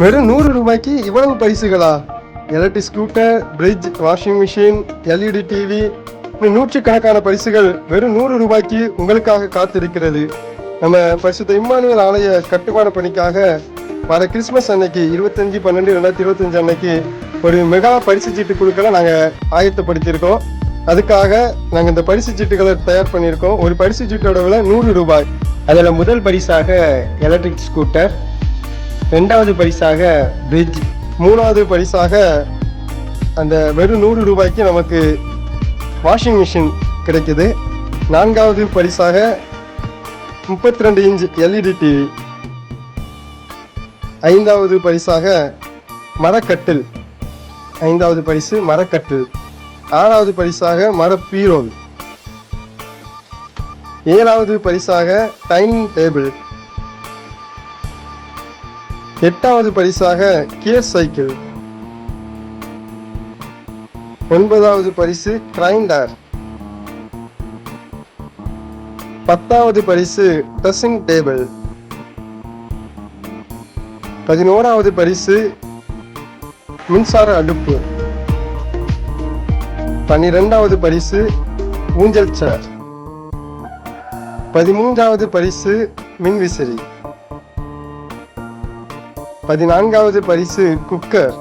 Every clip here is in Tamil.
வெறும் நூறு ரூபாய்க்கு இவ்வளவு பரிசுகளா? Electric scooter fridge washing machine LED TV நூற்றுக்கணக்கான பரிசுகள் வெறும் நூறு ரூபாய்க்கு உங்களுக்காக காத்திருக்கிறது. நம்ம பரிசுத்த இம்மானுவல் ஆலய கட்டுமான பணிக்காக வர கிறிஸ்மஸ் அன்னைக்கு இருபத்தஞ்சு பன்னெண்டு ரெண்டாயிரத்தி இருபத்தஞ்சு அன்னைக்கு ஒரு மெகா பரிசு சீட்டு குழுக்களை நாங்கள் ஆயத்தப்படுத்தியிருக்கோம். அதுக்காக நாங்கள் இந்த பரிசு சீட்டுகளை தயார் பண்ணியிருக்கோம். ஒரு பரிசு சீட்டோட விலை நூறு ரூபாய். அதில் முதல் பரிசாக எலக்ட்ரிக் ஸ்கூட்டர் ரெண்டாவது பரிசாக பிரிட்ஜ் மூணாவது பரிசாக அந்த வெறும் நூறு ரூபாய்க்கு நமக்கு வாஷிங் மிஷின் கிடைக்குது. நான்காவது பரிசாக முப்பத்தி ரெண்டு இன்ச் எல்இடி டிவி ஐந்தாவது பரிசாக மரக்கட்டில். ஐந்தாவது பரிசு மரக்கட்டில். ஆறாவது பரிசாக மரப்பீரோல். ஏழாவது பரிசாக டைனிங் டேபிள் எட்டாவது பரிசாக கியர் சைக்கிள். ஒன்பதாவது பரிசு கிரைண்டர். பத்தாவது பரிசு ட்ரெஸ்ஸிங் டேபிள். பதினோராவது பரிசு மின்சார அடுப்பு. பன்னிரெண்டாவது பரிசு ஊஞ்சல் சேர். பதிமூன்றாவது பரிசு மின்விசிறி. பதினான்காவது பரிசு குக்கர்.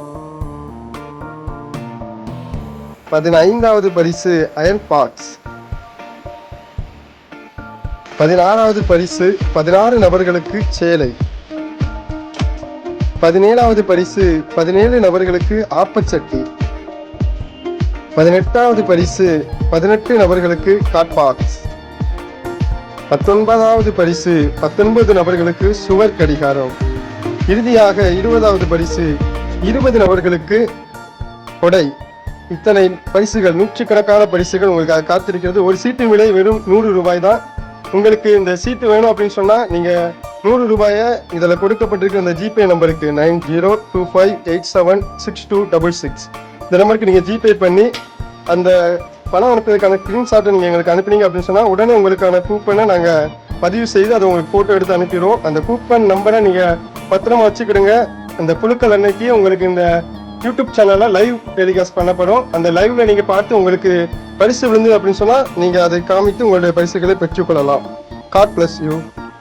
பதினைந்தாவது பரிசு அயன் பாக்ஸ். பதினாறாவது பரிசு பதினாறு நபர்களுக்கு சேலை. பதினேழாவது பரிசு பதினேழு நபர்களுக்கு ஆப்பச்சட்டி. பதினெட்டாவது பரிசு பதினெட்டு நபர்களுக்கு காட்பாக்ஸ் பத்தொன்பதாவது பரிசு பத்தொன்பது நபர்களுக்கு சுவர் கடிகாரம். இறுதியாக இருபதாவது பரிசு இருபது நபர்களுக்கு கொடை. இத்தனை பரிசுகள் நூற்றுக்கணக்கான பரிசுகள் உங்களுக்காக காத்திருக்கிறது. ஒரு சீட்டு விலை வெறும் நூறு ரூபாய் தான். உங்களுக்கு இந்த சீட்டு வேணும் அப்படின்னு சொன்னால் நீங்கள் நூறு ரூபாயை இதில் கொடுக்கப்பட்டிருக்கிற இந்த ஜிபே நம்பருக்கு nine zero two five eight seven six two double six. இந்த நம்பருக்கு நீங்கள் ஜிபே பண்ணி அந்த பணம் அனுப்புறதுக்கான ஸ்க்ரீன்ஷாட்டை நீங்கள் எங்களுக்கு அனுப்புனீங்க அப்படின்னு சொன்னால் உடனே உங்களுக்கான கூப்பனை நாங்கள் பதிவு செய்து அதை உங்களுக்கு ஃபோட்டோ எடுத்து அனுப்பிடுவோம். அந்த கூப்பன் நம்பரை நீங்கள் பத்திரமா வச்சுக்கிடுங்க. அந்த புழுக்கள் அன்னைக்கு உங்களுக்கு இந்த யூடியூப் சேனலில் லைவ் டெலிகாஸ்ட் பண்ணப்படும். அந்த லைவ்ல நீங்கள் பார்த்து உங்களுக்கு பரிசு விழுந்து அப்படின்னு சொன்னால் நீங்கள் அதை காமித்து உங்களுடைய பரிசுகளை பெற்றுக்கொள்ளலாம். God bless you